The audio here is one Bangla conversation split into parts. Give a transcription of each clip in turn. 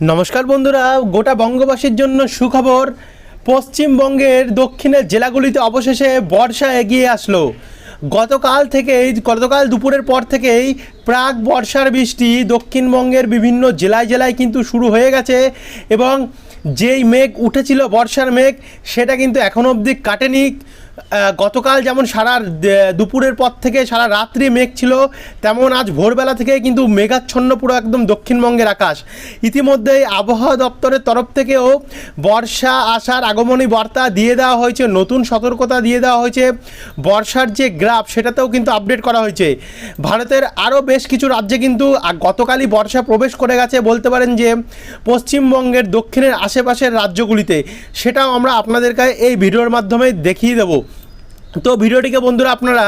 নমস্কার বন্ধুরা, গোটা বঙ্গবাসীর জন্য সুখবর। পশ্চিমবঙ্গের দক্ষিণের জেলাগুলিতে অবশেষে বর্ষা এগিয়ে আসলো। গতকাল থেকেই, গতকাল দুপুরের পর থেকেই প্রাক বর্ষার বৃষ্টি দক্ষিণবঙ্গের বিভিন্ন জেলায় জেলায় কিন্তু শুরু হয়ে গেছে এবং যেই মেঘ উঠেছিল, বর্ষার মেঘ, সেটা কিন্তু এখনও অবধি কাটেনি। গতকাল যেমন সারা দুপুরের পর থেকে সারা রাত্রি মেঘ ছিল, তেমন আজ ভোরবেলা থেকে কিন্তু মেঘাচ্ছন্ন পুরো একদম দক্ষিণবঙ্গের আকাশ। ইতিমধ্যেই আবহাওয়া দপ্তরের তরফ থেকেও বর্ষা আসার আগমনী বার্তা দিয়ে দেওয়া হয়েছে, নতুন সতর্কতা দিয়ে দেওয়া হয়েছে। বর্ষার যে গ্রাফ, সেটাতেও কিন্তু আপডেট করা হয়েছে। ভারতের আরও বেশ কিছু রাজ্যে কিন্তু গতকালই বর্ষা প্রবেশ করে গেছে, বলতে পারেন যে পশ্চিমবঙ্গের দক্ষিণের আশেপাশের রাজ্যগুলিতে। সেটাও আমরা আপনাদেরকে এই ভিডিওর মাধ্যমে দেখিয়ে দেবো। তো ভিডিওটিকে বন্ধুরা আপনারা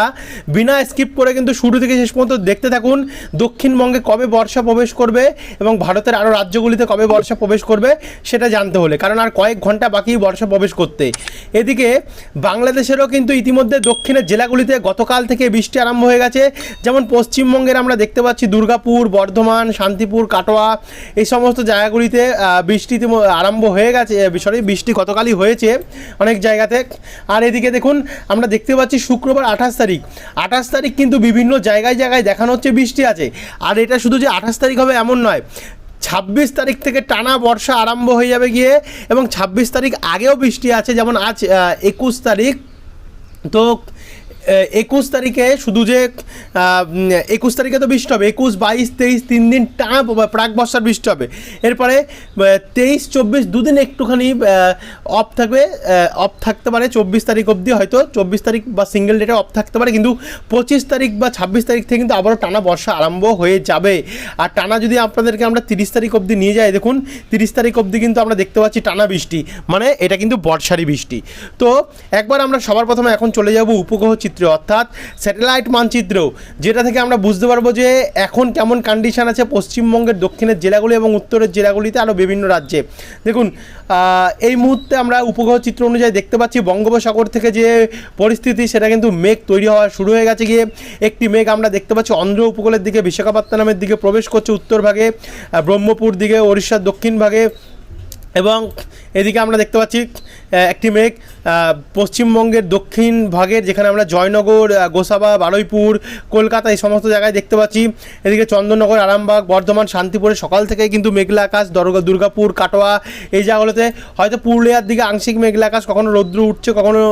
বিনা স্কিপ করে কিন্তু শুরু থেকে শেষ পর্যন্ত দেখতে থাকুন। দক্ষিণবঙ্গে কবে বর্ষা প্রবেশ করবে এবং ভারতের আরও রাজ্যগুলিতে কবে বর্ষা প্রবেশ করবে সেটা জানতে হলে, কারণ আর কয়েক ঘণ্টা বাকি বর্ষা প্রবেশ করতে। এদিকে বাংলাদেশেরও কিন্তু ইতিমধ্যে দক্ষিণের জেলাগুলিতে গতকাল থেকে বৃষ্টি আরম্ভ হয়ে গেছে। যেমন পশ্চিমবঙ্গের আমরা দেখতে পাচ্ছি দুর্গাপুর, বর্ধমান, শান্তিপুর, কাটোয়া, এই সমস্ত জায়গাগুলিতে বৃষ্টি আরম্ভ হয়ে গেছে সরি বৃষ্টি গতকালই হয়েছে অনেক জায়গাতে। আর এদিকে দেখুন, আমরা দেখতে পাচ্ছি শুক্রবার আঠাশ তারিখ। আঠাশ তারিখ কিন্তু বিভিন্ন জায়গায় জায়গায় দেখানো হচ্ছে বৃষ্টি আছে। আর এটা শুধু যে আঠাশ তারিখ হবে এমন নয়, ছাব্বিশ তারিখ থেকে টানা বর্ষা আরম্ভ হয়ে যাবে গিয়ে এবং ছাব্বিশ তারিখ আগেও বৃষ্টি আছে, যেমন আজ একুশ তারিখ। তো একুশ তারিখে শুধু যে একুশ তারিখে তো বৃষ্টি হবে, একুশ, বাইশ, তেইশ, তিন দিন টানা প্রাক বর্ষার বৃষ্টি হবে। এরপরে তেইশ, চব্বিশ দুদিন একটুখানি অফ থাকবে অফ থাকতে পারে, চব্বিশ তারিখ অবধি হয়তো, চব্বিশ তারিখ বা সিঙ্গেল ডেটে অফ থাকতে পারে, কিন্তু পঁচিশ তারিখ বা ছাব্বিশ তারিখ থেকে কিন্তু আবারও টানা বর্ষা আরম্ভ হয়ে যাবে। আর টানা যদি আপনাদেরকে আমরা তিরিশ তারিখ অবধি নিয়ে যাই, দেখুন, তিরিশ তারিখ অবধি কিন্তু আমরা দেখতে পাচ্ছি টানা বৃষ্টি মানে এটা কিন্তু বর্ষারই বৃষ্টি। তো একবার আমরা সবার প্রথমে এখন চলে যাব উপগ্রহ চিত্রে অর্থাৎ স্যাটেলাইট মানচিত্র, যেটা থেকে আমরা বুঝতে পারব যে এখন কেমন কন্ডিশন আছে পশ্চিমবঙ্গের দক্ষিণের জেলাগুলি এবং উত্তরের জেলাগুলিতে আরও বিভিন্ন রাজ্যে। দেখুন এই মুহূর্তে আমরা উপগ্রহ চিত্র অনুযায়ী দেখতে পাচ্ছি বঙ্গোপসাগর থেকে যে পরিস্থিতি, সেটা কিন্তু মেঘ তৈরি হওয়া শুরু হয়ে গেছে গিয়ে। একটি মেঘ আমরা দেখতে পাচ্ছি অন্ধ্র উপকূলের দিকে, বিশাখাপত্তনমের দিকে প্রবেশ করছে উত্তর ভাগে ব্রহ্মপুর দিকে, ওড়িশার দক্ষিণ ভাগে। এবং এদিকে আমরা দেখতে পাচ্ছি একটি মেঘ পশ্চিমবঙ্গের দক্ষিণ ভাগের যেখানে আমরা জয়নগর গোসাবা, বারুইপুর, কলকাতা এই সমস্ত জায়গায় দেখতে পাচ্ছি। এদিকে চন্দননগর, আরামবাগ, বর্ধমান, শান্তিপুরে সকাল থেকে কিন্তু মেঘলা আকাশ, দরগা, দুর্গাপুর, কাটোয়া এই জায়গাগুলোতে হয়তো পুরুলিয়ার দিকে আংশিক মেঘলা আকাশ, কখনো রৌদ্র উঠছে, কখনো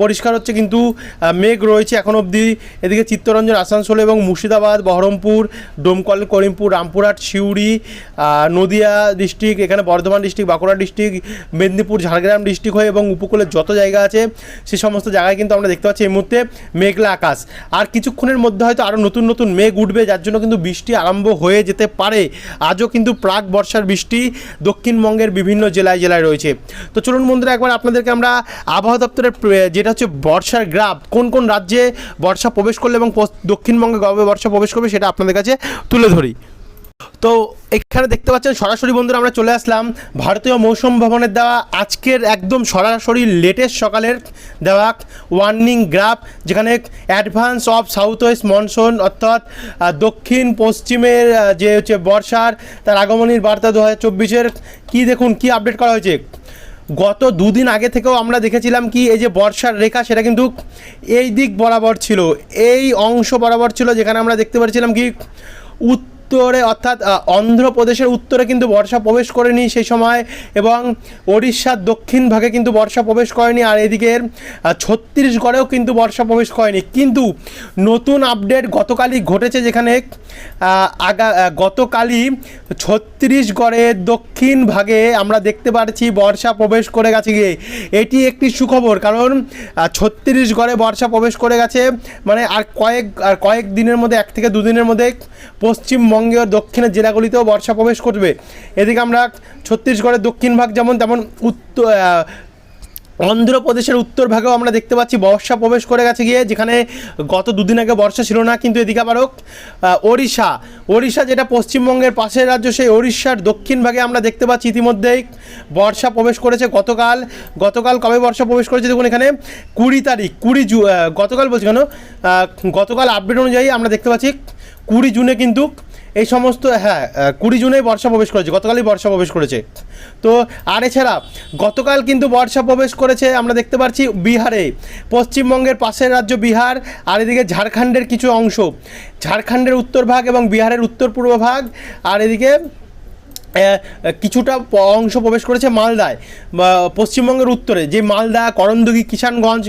পরিষ্কার হচ্ছে কিন্তু মেঘ রয়েছে এখন অবধি। এদিকে চিত্তরঞ্জন, আসানসোল এবং মুর্শিদাবাদ, বহরমপুর, ডোমকল, করিমপুর, রামপুরহাট, সিউড়ি নদিয়া ডিস্ট্রিক্ট, এখানে Bardhaman district, Bankura district, Medinipur, Jhargram district হয়ে এবং উপকূলের যত জায়গা আছে, সে সমস্ত জায়গায় কিন্তু আমরা দেখতে পাচ্ছি এই মুহূর্তে মেঘলা আকাশ। আর কিছুক্ষণের মধ্যে হয়তো আরও নতুন নতুন মেঘ উঠবে, যার জন্য কিন্তু বৃষ্টি আরম্ভ হয়ে যেতে পারে। আজও কিন্তু প্রাক বর্ষার বৃষ্টি দক্ষিণবঙ্গের বিভিন্ন জেলায় জেলায় রয়েছে। তো চলুন বন্ধুরা, একবার আপনাদেরকে আমরা আবহাওয়া দপ্তরের যেটা হচ্ছে বর্ষার গ্রাফ, কোন কোন রাজ্যে বর্ষা প্রবেশ করলে এবং দক্ষিণবঙ্গে কবে বর্ষা প্রবেশ করবে সেটা আপনাদের কাছে তুলে ধরি। তো এখানে দেখতে পাচ্ছেন, সরাসরি বন্ধুরা আমরা চলে আসলাম ভারতীয় মৌসুম ভবনের দেওয়া আজকের একদম সরাসরি লেটেস্ট সকালের দেওয়া ওয়ার্নিং গ্রাফ যেখানে advance of south west monsoon অর্থাৎ দক্ষিণ পশ্চিমের যে হচ্ছে বর্ষার, তার আগমনীর বার্তা দু হাজার চব্বিশের কী দেখুন, কী আপডেট করা হয়েছে? গত দুদিন আগে থেকেও আমরা দেখেছিলাম কি, এই যে বর্ষার রেখা, সেটা কিন্তু এই দিক বরাবর ছিল, এই অংশ বরাবর ছিল, যেখানে আমরা দেখতে পাচ্ছিলাম কি, উত্তরে অর্থাৎ অন্ধ্রপ্রদেশের উত্তরে কিন্তু বর্ষা প্রবেশ করেনি সেই সময় এবং ওড়িশার দক্ষিণ ভাগে কিন্তু বর্ষা প্রবেশ করেনি আর এদিকের আহ, ছত্তিশগড়েও কিন্তু বর্ষা প্রবেশ করেনি। কিন্তু নতুন আপডেট গতকালই ঘটেছে যেখানে আগা গতকালই ছত্তিশগড়ের দক্ষিণ ভাগে আমরা দেখতে পাচ্ছি বর্ষা প্রবেশ করে গেছে গিয়ে। এটি একটি সুখবর কারণ ছত্তিশগড়ে বর্ষা প্রবেশ করে গেছে মানে আর কয়েক আর কয়েক দিনের মধ্যে এক থেকে দুদিনের মধ্যে পশ্চিমবঙ্গের দক্ষিণের জেলাগুলিতেও বর্ষা প্রবেশ করবে। এদিকে আমরা ছত্তিশগড়ের দক্ষিণ ভাগ যেমন তেমন উত্তর অন্ধ্রপ্রদেশের উত্তর ভাগেও আমরা দেখতে পাচ্ছি বর্ষা প্রবেশ করে গেছে গিয়ে, যেখানে গত দুদিন আগে বর্ষা ছিল না, কিন্তু এদিকে আবারও ওড়িশা। ওড়িশা যেটা পশ্চিমবঙ্গের পাশের রাজ্য, সেই ওড়িশার দক্ষিণ ভাগে আমরা দেখতে পাচ্ছি ইতিমধ্যেই বর্ষা প্রবেশ করেছে। গতকাল গতকাল কবে বর্ষা প্রবেশ করেছে দেখুন এখানে? কুড়ি তারিখ, কুড়ি জু গতকাল বলছি কেন? গতকাল আপডেট অনুযায়ী আমরা দেখতে পাচ্ছি কুড়ি জুনে কিন্তু এই সমস্ত হ্যাঁ কুড়ি জুনে বর্ষা প্রবেশ করেছে, গতকালই বর্ষা প্রবেশ করেছে। তো, আর এছাড়া, গতকাল কিন্তু বর্ষা প্রবেশ করেছে, আমরা দেখতে পাচ্ছি বিহারে। পশ্চিমবঙ্গের পাশের রাজ্য বিহার, আর এদিকে ঝাড়খণ্ডের কিছু অংশ। ঝাড়খণ্ডের উত্তর ভাগ এবং বিহারের উত্তর পূর্ব ভাগ, আর এদিকে কিছুটা অংশ প্রবেশ করেছে মালদায় পশ্চিমবঙ্গের উত্তরে। যে মালদা করণদুগি কিষানগঞ্জ,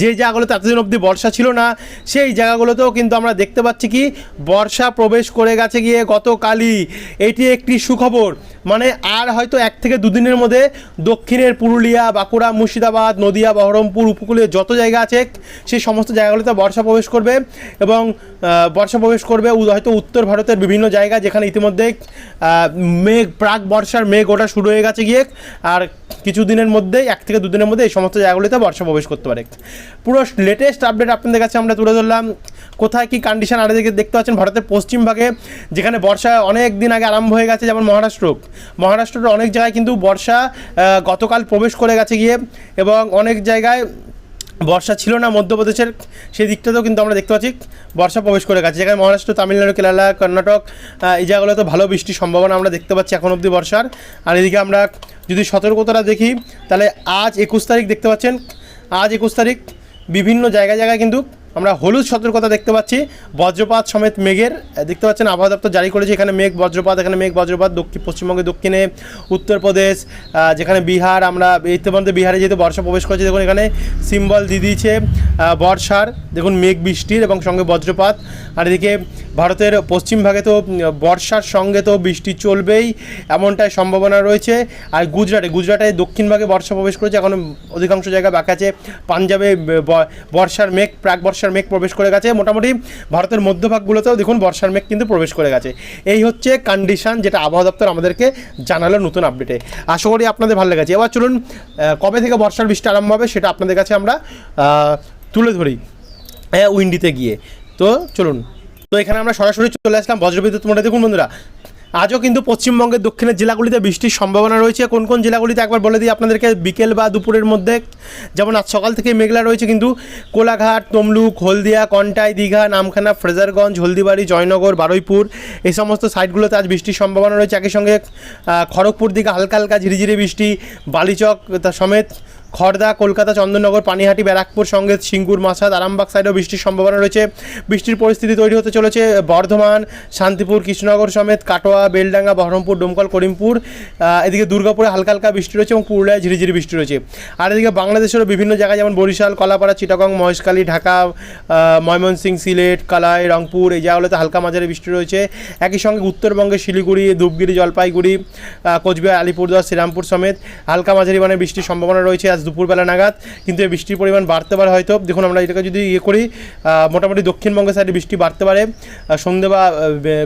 যে জায়গাগুলোতে এতদিন অবধি বর্ষা ছিল না, সেই জায়গাগুলোতেও কিন্তু আমরা দেখতে পাচ্ছি কি, বর্ষা প্রবেশ করে গেছে গিয়ে গতকালই। এটি একটি সুখবর। মানে আর হয়তো এক থেকে দুদিনের মধ্যে দক্ষিণের পুরুলিয়া, বাঁকুড়া, মুর্শিদাবাদ, নদিয়া, বহরমপুর উপকূলীয় যত জায়গা আছে সেই সমস্ত জায়গাগুলোতে বর্ষা প্রবেশ করবে এবং বর্ষা প্রবেশ করবে হয়তো উত্তর ভারতের বিভিন্ন জায়গা যেখানে ইতিমধ্যে মেঘ, প্রাক বর্ষার মেঘ ওটা শুরু হয়ে গেছে গিয়ে, আর কিছু দিনের মধ্যেই এক থেকে দুদিনের মধ্যে এই সমস্ত জায়গাগুলিতে বর্ষা প্রবেশ করতে পারে। পুরো লেটেস্ট আপডেট আপনাদের কাছে আমরা তুলে ধরলাম। কোথায় কি কন্ডিশন আর দেখতে পাচ্ছেন ভারতের পশ্চিম ভাগে, যেখানে বর্ষা অনেক দিন আগে আরম্ভ হয়ে গেছে, যেমন মহারাষ্ট্র। মহারাষ্ট্রের অনেক জায়গায় কিন্তু বর্ষা গতকাল প্রবেশ করে গেছে গিয়ে এবং অনেক জায়গায় বর্ষা ছিল না, মধ্যপ্রদেশের সেই দিকটাতেও কিন্তু আমরা দেখতে পাচ্ছি বর্ষা প্রবেশ করে গেছে। যেখানে মহারাষ্ট্র, তামিলনাড়ু, কেরালা, কর্ণাটক এই জায়গাগুলোতে ভালো বৃষ্টির সম্ভাবনা আমরা দেখতে পাচ্ছি এখন অবধি বর্ষার। আর এদিকে আমরা যদি সতর্কতাটা দেখি, তাহলে আজ একুশ তারিখ দেখতে পাচ্ছেন, আজ একুশ তারিখ বিভিন্ন জায়গায় জায়গায় কিন্তু আমরা হলুদ সতর্কতা দেখতে পাচ্ছি, বজ্রপাত সমেত মেঘের দেখতে পাচ্ছেন আবহাওয়া দপ্তর জারি করেছে, এখানে মেঘ বজ্রপাত, এখানে মেঘ বজ্রপাত, দক্ষিণ পশ্চিমবঙ্গে দক্ষিণে, উত্তরপ্রদেশ যেখানে বিহার, আমরা ইতিমধ্যে বিহারে যেহেতু বর্ষা প্রবেশ করেছে, দেখুন এখানে সিম্বল দিয়ে দিয়েছে বর্ষার, দেখুন মেঘ বৃষ্টির এবং সঙ্গে বজ্রপাত। আর এদিকে ভারতের পশ্চিম ভাগে তো বর্ষার সঙ্গে তো বৃষ্টি চলবেই, এমনটাই সম্ভাবনা রয়েছে। আর গুজরাটে গুজরাটে দক্ষিণ ভাগে বর্ষা প্রবেশ করেছে, এখন অধিকাংশ জায়গা বাকি আছে, পাঞ্জাবে বর্ষার মেঘ, প্রাক বর্ষার মেঘ প্রবেশ করে গেছে। মোটামুটি ভারতের মধ্যভাগগুলোতেও দেখুন বর্ষার মেঘ কিন্তু প্রবেশ করে গেছে। এই হচ্ছে কন্ডিশন যেটা আবহাওয়া দপ্তর আমাদেরকে জানালো নতুন আপডেটে আশা করি আপনাদের ভালো লেগেছে। এবার চলুন কবে থেকে বর্ষার বৃষ্টি আরম্ভ হবে সেটা আপনাদের কাছে আমরা তুলে ধরি। হ্যাঁ উইন্ডিতে গিয়ে। তো চলুন। তো এখানে আমরা সরাসরি চলে আসলাম বজ্রবিদ্যুৎ মোড়ে। দেখুন বন্ধুরা, আজও কিন্তু পশ্চিমবঙ্গের দক্ষিণের জেলাগুলিতে বৃষ্টির সম্ভাবনা রয়েছে। কোন কোন জেলাগুলিতে একবার বলে দিই আপনাদেরকে, বিকেল বা দুপুরের মধ্যে। যেমন আজ সকাল থেকে মেঘলা রয়েছে কিন্তু কোলাঘাট, তমলুক, হলদিয়া, কন্টাই, দীঘা, নামখানা, ফ্রেজারগঞ্জ, হলদিবাড়ি, জয়নগর, বারুইপুর, এই সমস্ত সাইটগুলোতে আজ বৃষ্টির সম্ভাবনা রয়েছে। একই সঙ্গে খড়গপুর দিকে হালকা হালকা ঝিরিঝিরি বৃষ্টি, বালিচক তা সমেত। খড়দা কলকাতা, চন্দননগর, পানিহাটি, ব্যারাকপুর, সঙ্গে সিঙ্গুর মাসাদ আরামবাগ সাইডেও বৃষ্টির সম্ভাবনা রয়েছে। বৃষ্টির পরিস্থিতি তৈরি হতে চলেছে বর্ধমান, শান্তিপুর, কৃষ্ণনগর সমেত কাটোয়া, বেলডাঙ্গা, বহরমপুর, ডোমকল, করিমপুর। এদিকে দুর্গাপুরে হালকা হালকা বৃষ্টি রয়েছে এবং পুরুলিয়ায় ঝিরিঝিরি বৃষ্টি রয়েছে। আর এদিকে বাংলাদেশেরও বিভিন্ন জায়গায় যেমন বরিশাল, কলাপাড়া, চিটাগং, মহেশখালী, ঢাকা ময়মনসিং সিলেট, কালাই, রংপুর, এই জায়গাগুলোতে হালকা মাঝারি বৃষ্টি রয়েছে। একই সঙ্গে উত্তরবঙ্গের শিলিগুড়ি, ধূপগিরি, জলপাইগুড়ি কোচবিহার, আলিপুরদুয়ার, শ্রীরামপুর সমেত হালকা মাঝারি মানে বৃষ্টির সম্ভাবনা রয়েছে। আজ দুপুরবেলা নাগাদ, কিন্তু এই বৃষ্টির পরিমাণ বাড়তে পারে হয়তো। দেখুন, আমরা এটাকে যদি ইয়ে করি মোটামুটি দক্ষিণবঙ্গের সাইডে বৃষ্টি বাড়তে পারে। সন্ধে বা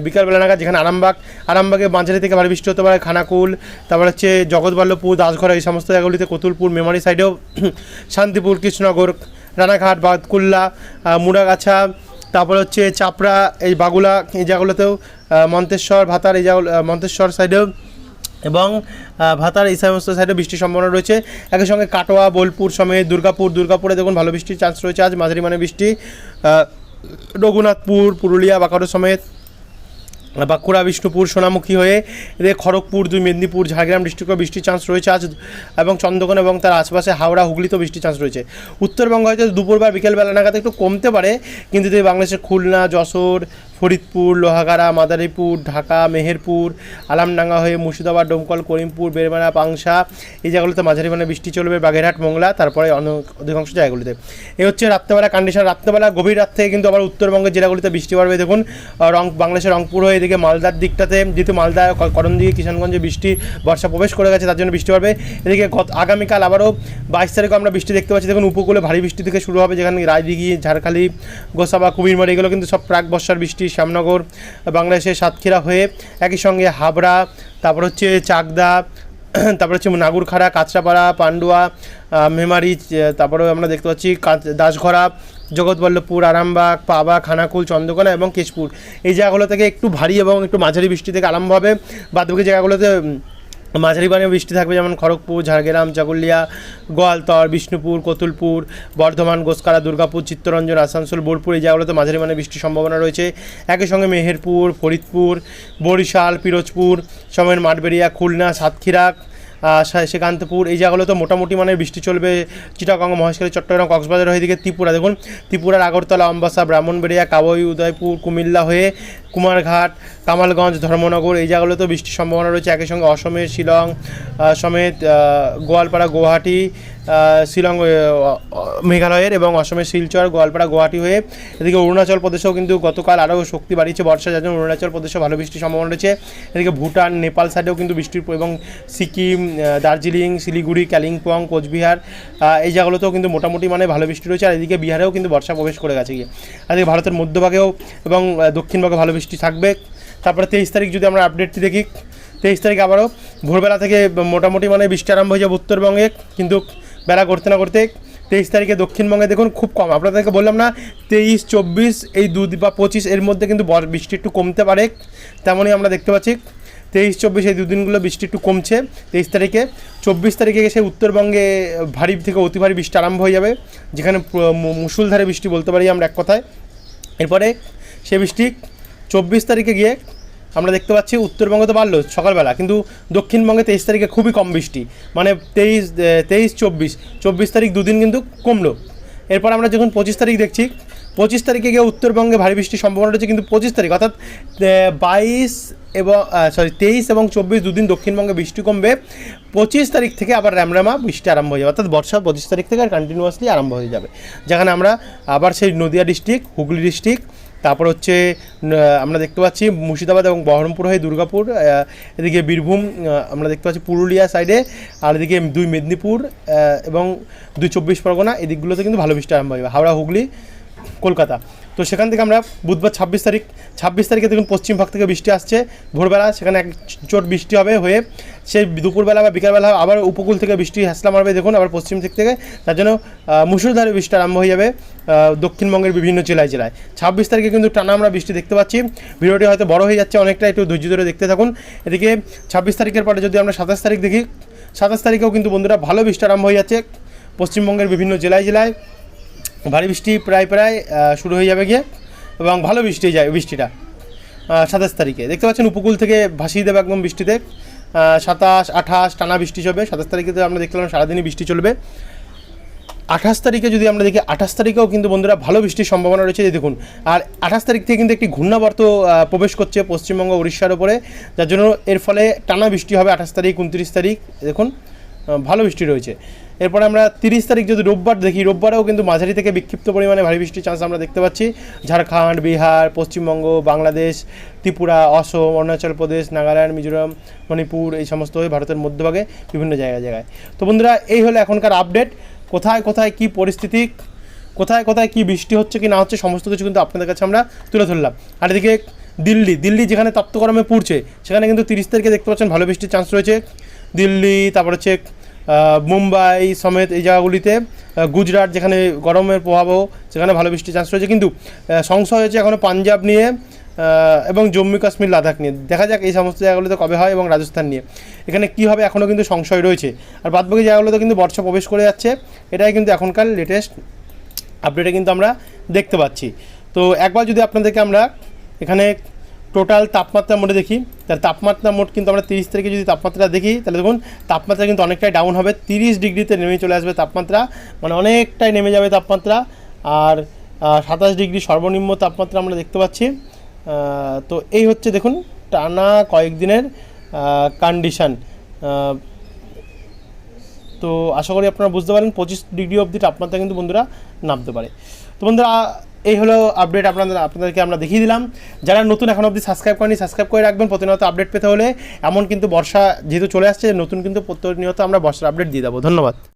বিকালবেলা নাগাদ যেখানে আরামবাগ আরামবাগে মাঝারি থেকে ভারী বৃষ্টি হতে পারে, খানাকুল, তারপর হচ্ছে জগৎবল্লভপুর, দাসঘরা, এই সমস্ত জায়গাগুলিতে কতুলপুর, মেমারি সাইডেও শান্তিপুর, কৃষ্ণনগর, রানাঘাট বাদকুল্লা মুড়াগাছা, তারপর হচ্ছে চাপড়া, এই বাগুলা, এই জায়গাগুলোতেও মন্তেশ্বর, ভাতার, এই জায়গা মন্তেশ্বর সাইডেও এবং ভাতার এই সমস্ত সাইডে বৃষ্টির সম্ভাবনা রয়েছে। একই সঙ্গে কাটোয়া, বোলপুর সমেত দুর্গাপুর, দুর্গাপুরে দেখুন ভালো বৃষ্টির চান্স রয়েছে। আজ মাঝারি মানে বৃষ্টি রঘুনাথপুর, পুরুলিয়া, বাঁকুড়া সমেত বাঁকুড়া, বিষ্ণুপুর, সোনামুখী হয়ে এদের খড়গপুর, দুই মেদিনীপুর, ঝাড়গ্রাম ডিস্ট্রিক্টে বৃষ্টির চান্স রয়েছে। আজ, এবং চন্দ্রকোনা এবং তার আশপাশে হাওড়া, হুগলিতেও বৃষ্টির চান্স রয়েছে। উত্তরবঙ্গ হয়তো দুপুর বা বিকেলবেলা নাগাদ একটু কমতে পারে, কিন্তু যদি বাংলাদেশের খুলনা, যশোর ফরিদপুর, লোহাগাড়া, মাদারীপুর, ঢাকা, মেহেরপুর আলামডাঙ্গা হয়ে মুর্শিদাবাদ, ডোমকল, করিমপুর বেরমানা পাংশা, এই জায়গাগুলোতে মাঝারি মানে বৃষ্টি চলবে, বাগেরহাট, মোংলা, তারপরে অনেক অধিকাংশ জায়গাগুলিতে। এই হচ্ছে রাত্রেবেলা কন্ডিশন রাত্রেবেলা গভীর রাত থেকে কিন্তু আবার উত্তরবঙ্গের জেলাগুলিতে বৃষ্টি পড়বে। দেখুন রং, বাংলাদেশের রংপুর হয়ে এদিকে মালদার দিকটাতে, যেহেতু মালদা, ক- করণদিঘি, কিষানগঞ্জে বৃষ্টি, বর্ষা প্রবেশ করে গেছে, তার জন্য বৃষ্টি পড়বে। এদিকে গত, আগামীকাল আবারও বাইশ তারিখে আমরা বৃষ্টি দেখতে পাচ্ছি। দেখুন, উপকূলে ভারী বৃষ্টি থেকে শুরু হবে, যেখানে রায়দিঘি ঝাড়খালি, গোসাবা, কুমিরমারি, এগুলো কিন্তু সব প্রাক বর্ষার বৃষ্টি। শ্যামনগর, বাংলাদেশের সাতক্ষীরা হয়ে একই সঙ্গে হাবড়া, তারপর হচ্ছে চাকদা, তারপর হচ্ছে নাগুরখাড়া, কাঁচরাপাড়া, পান্ডুয়া মেমারি তারপরে আমরা দেখতে পাচ্ছি দাসঘরা, জগৎবল্লভপুর, আরামবাগ, পাবা, খানাকুল, চন্দ্রকোনা এবং কেশপুর। এই জায়গাগুলো থেকে একটু ভারী এবং একটু মাঝারি বৃষ্টি থেকে আরম্ভ হবে। বাদবাকি জায়গাগুলোতে মাঝারি বানিয়ে বৃষ্টি থাকবে, যেমন খড়গপুর, ঝাড়গ্রাম চাকুলিয়া গোয়ালতর, বিষ্ণুপুর, কতুলপুর, বর্ধমান গোসকারা দুর্গাপুর, চিত্তরঞ্জন, আসানসোল, বোলপুর, এই জায়গাগুলোতে মাঝারি মানে বৃষ্টির সম্ভাবনা রয়েছে। একই সঙ্গে মেহেরপুর, ফরিদপুর, বরিশাল, পিরোজপুর, সময়ের মাঠবেড়িয়া, খুলনা, সাতক্ষীরা সেকান্তপুর, এই জায়গাগুলোতে মোটামুটি মানে বৃষ্টি চলবে, চিটাগং, মহেশখালী, চট্টগ্রাম, কক্সবাজার হয়ে দিকে ত্রিপুরা। দেখুন, ত্রিপুরার আগরতলা, অম্বাসা, ব্রাহ্মণবেড়িয়া কাবই উদয়পুর, কুমিল্লা হয়ে কুমারঘাট, কামালগঞ্জ, ধর্মনগর, এই জায়গাগুলোতেও বৃষ্টির সম্ভাবনা রয়েছে। একই সঙ্গে অসমের শিলং সমেত গোয়ালপাড়া, গুয়াহাটি শিলং মেঘালয়ের এবং অসমের শিলচর, গোয়ালপাড়া, গুয়াহাটি হয়ে এদিকে অরুণাচল প্রদেশেও কিন্তু গতকাল আরও শক্তি বাড়িয়েছে বর্ষা, যার জন্য অরুণাচল প্রদেশেও ভালো বৃষ্টির সম্ভাবনা রয়েছে। এদিকে ভুটান, নেপাল সাইডেও কিন্তু বৃষ্টির এবং সিকিম দার্জিলিং, শিলিগুড়ি, কালিম্পং, কোচবিহার এই জায়গাগুলোতেও কিন্তু মোটামুটি মানে ভালো বৃষ্টি রয়েছে। আর এদিকে বিহারেও কিন্তু বর্ষা প্রবেশ করে গেছে গিয়ে। এদিকে ভারতের মধ্যভাগেও এবং দক্ষিণভাগে ভালো বৃষ্টি থাকবে। তারপরে তেইশ তারিখ যদি আমরা আপডেটটি দেখি, তেইশ তারিখ আবারও ভোরবেলা থেকে মোটামুটি মানে বৃষ্টি আরম্ভ হয়ে যাবে উত্তরবঙ্গে। কিন্তু বেলা করতে না করতে তেইশ তারিখে দক্ষিণবঙ্গে দেখুন খুব কম। আপনাদেরকে বললাম না, তেইশ, চব্বিশ, এই দু বা পঁচিশ, এর মধ্যে কিন্তু বৃষ্টি একটু কমতে পারে। তেমনই আমরা দেখতে পাচ্ছি, তেইশ, চব্বিশ এই দুদিনগুলো বৃষ্টি একটু কমছে। তেইশ তারিখে, চব্বিশ তারিখে এসে উত্তরবঙ্গে ভারী থেকে অতি ভারী বৃষ্টি আরম্ভ হয়ে যাবে, যেখানে পুরো মু- মুষলধারে বৃষ্টি বলতে পারি আমরা এক কথায়। এরপরে সে বৃষ্টি চব্বিশ তারিখে গিয়ে আমরা দেখতে পাচ্ছি উত্তরবঙ্গে তো বাড়লো সকালবেলা, কিন্তু দক্ষিণবঙ্গে তেইশ তারিখে খুবই কম বৃষ্টি। মানে তেইশ তেইশ, চব্বিশ। চব্বিশ তারিখ দুদিন কিন্তু কমলো। এরপর আমরা যখন পঁচিশ তারিখ দেখছি, পঁচিশ তারিখে গিয়ে উত্তরবঙ্গে ভারী বৃষ্টির সম্ভাবনা রয়েছে, কিন্তু পঁচিশ তারিখ, অর্থাৎ বাইশ এবং সরি তেইশ এবং চব্বিশ দুদিন দক্ষিণবঙ্গে বৃষ্টি কমবে। পঁচিশ তারিখ থেকে আবার র্যামরামা বৃষ্টি আরম্ভ হয়ে যাবে, অর্থাৎ বর্ষা পঁচিশ তারিখ থেকে আর কন্টিনিউয়াসলি আরম্ভ হয়ে যাবে। যেখানে আমরা আবার সেই নদিয়া ডিস্ট্রিক্ট হুগলি ডিস্ট্রিক্ট তারপর হচ্ছে আমরা দেখতে পাচ্ছি মুর্শিদাবাদ এবং বহরমপুর হয়ে দুর্গাপুর এদিকে বীরভূম আমরা দেখতে পাচ্ছি পুরুলিয়া সাইডে আর এদিকে দুই মেদিনীপুর এবং দুই চব্বিশ পরগনা, এদিকগুলোতে কিন্তু ভালো বৃষ্টি আরম্ভ হবে হাওড়া, হুগলি, কলকাতা। তো সেখান থেকে আমরা বুধবার ছাব্বিশ তারিখ ছাব্বিশ তারিখে দেখুন পশ্চিম ভাগ থেকে বৃষ্টি আসছে। ভোরবেলা সেখানে এক চোট বৃষ্টি হবে হয়ে সেই দুপুরবেলা বা বিকালবেলা আবার উপকূল থেকে বৃষ্টি হাসলা মারবে দেখুন আবার পশ্চিম দিক থেকে। তার জন্য আহ, মুসুলধারে বৃষ্টি আরম্ভ হয়ে যাবে দক্ষিণবঙ্গের বিভিন্ন জেলায় জেলায়। ছাব্বিশ তারিখে কিন্তু টানা আমরা বৃষ্টি দেখতে পাচ্ছি। ভিডিওটি হয়তো বড় হয়ে যাচ্ছে অনেকটা একটু ধৈর্য ধরে দেখতে থাকুন। এদিকে ছাব্বিশ তারিখের পরে যদি আমরা সাতাশ তারিখ দেখি সাতাশ তারিখেও কিন্তু বন্ধুরা ভালো বৃষ্টি আরম্ভ হয়ে যাচ্ছে। পশ্চিমবঙ্গের বিভিন্ন জেলায় জেলায়। ভারী বৃষ্টি প্রায় প্রায় শুরু হয়ে যাবে গিয়ে, এবং ভালো বৃষ্টি যায় বৃষ্টিটা। সাতাশ তারিখে। দেখতে পাচ্ছেন উপকূল থেকে ভাসিয়ে দেবে একদম বৃষ্টিতে। সাতাশ, আঠাশ, টানা বৃষ্টি চলবে। সাতাশ তারিখে তো আমরা দেখতে পেলাম সারাদিনই বৃষ্টি চলবে। আঠাশ তারিখে যদি আমরা দেখি, আঠাশ তারিখেও কিন্তু বন্ধুরা ভালো বৃষ্টির সম্ভাবনা রয়েছে। এই দেখুন, আর আঠাশ তারিখ থেকে কিন্তু একটি ঘূর্ণাবর্ত প্রবেশ করছে পশ্চিমবঙ্গ, উড়িষ্যার ওপরে যার জন্য এর ফলে টানা বৃষ্টি হবে আঠাশ তারিখ, উনত্রিশ তারিখ। দেখুন ভালো বৃষ্টি রয়েছে। এরপরে আমরা তিরিশ তারিখ যদি রোববার দেখি, রোববারেও কিন্তু মাঝারি থেকে বিক্ষিপ্ত পরিমাণে ভারী বৃষ্টির চান্স আমরা দেখতে পাচ্ছি। ঝাড়খণ্ড, বিহার, পশ্চিমবঙ্গ, বাংলাদেশ, ত্রিপুরা, অসম, অরুণাচল প্রদেশ, নাগাল্যান্ড, মিজোরাম, মণিপুর এই সমস্ত হয়ে ভারতের মধ্যভাগে বিভিন্ন জায়গায় জায়গায়। তো বন্ধুরা, এই হলো এখনকার আপডেট কোথায় কোথায় কি পরিস্থিতি, কোথায় কোথায় কি বৃষ্টি হচ্ছে কি না হচ্ছে সমস্ত কিছু কিন্তু আপনাদের কাছে আমরা তুলে ধরলাম। আর এদিকে দিল্লি দিল্লি যেখানে তপ্ত গরমে পড়ছে, সেখানে কিন্তু তিরিশ তারিখে দেখতে পাচ্ছেন ভালো বৃষ্টির চান্স রয়েছে। দিল্লি, তারপর হচ্ছে মুম্বাই সমেত এই জায়গাগুলিতে গুজরাট যেখানে গরমের প্রভাবও, সেখানে ভালো বৃষ্টির চান্স রয়েছে। কিন্তু সংশয় হয়েছে এখনও পাঞ্জাব নিয়ে এবং জম্মু কাশ্মীর, লাদাখ নিয়ে। দেখা যাক এই সমস্ত জায়গাগুলোতে কবে হয় এবং রাজস্থান নিয়ে। এখানে কী হবে এখনও কিন্তু সংশয় রয়েছে। আর বাদবাকি জায়গাগুলোতে কিন্তু বর্ষা প্রবেশ করে যাচ্ছে। এটাই কিন্তু এখনকার লেটেস্ট আপডেটে কিন্তু আমরা দেখতে পাচ্ছি। তো একবার যদি আপনাদেরকে আমরা এখানে টোটাল তাপমাত্রা মোটে দেখি। তাহলে তাপমাত্রা মোট কিন্তু আমরা তিরিশ তারিখে যদি তাপমাত্রা দেখি, তাহলে দেখুন, তাপমাত্রা কিন্তু অনেকটাই ডাউন হবে। তিরিশ ডিগ্রিতে নেমে চলে আসবে তাপমাত্রা। মানে অনেকটাই নেমে যাবে তাপমাত্রা। আর সাতাশ ডিগ্রি সর্বনিম্ন তাপমাত্রা আমরা দেখতে পাচ্ছি। তো এই হচ্ছে দেখুন, টানা কয়েকদিনের কন্ডিশান তো আশা করি আপনারা বুঝতে পারেন, পঁচিশ ডিগ্রি অবধি তাপমাত্রা কিন্তু বন্ধুরা নামতে পারে। তো বন্ধুরা এই হলো আপডেট আপনাদের, আপনাদেরকে আমরা দেখিয়ে দিলাম। যারা নতুন এখন অবধি সাবস্ক্রাইব করেনি সাবস্ক্রাইব করে রাখবেন। প্রতিনিয়ত আপডেট পেতে হলে এমন কিন্তু বর্ষা যেহেতু চলে আসছে, নতুন কিন্তু প্রতিনিয়ত আমরা বর্ষার আপডেট দিয়ে দেবো। ধন্যবাদ।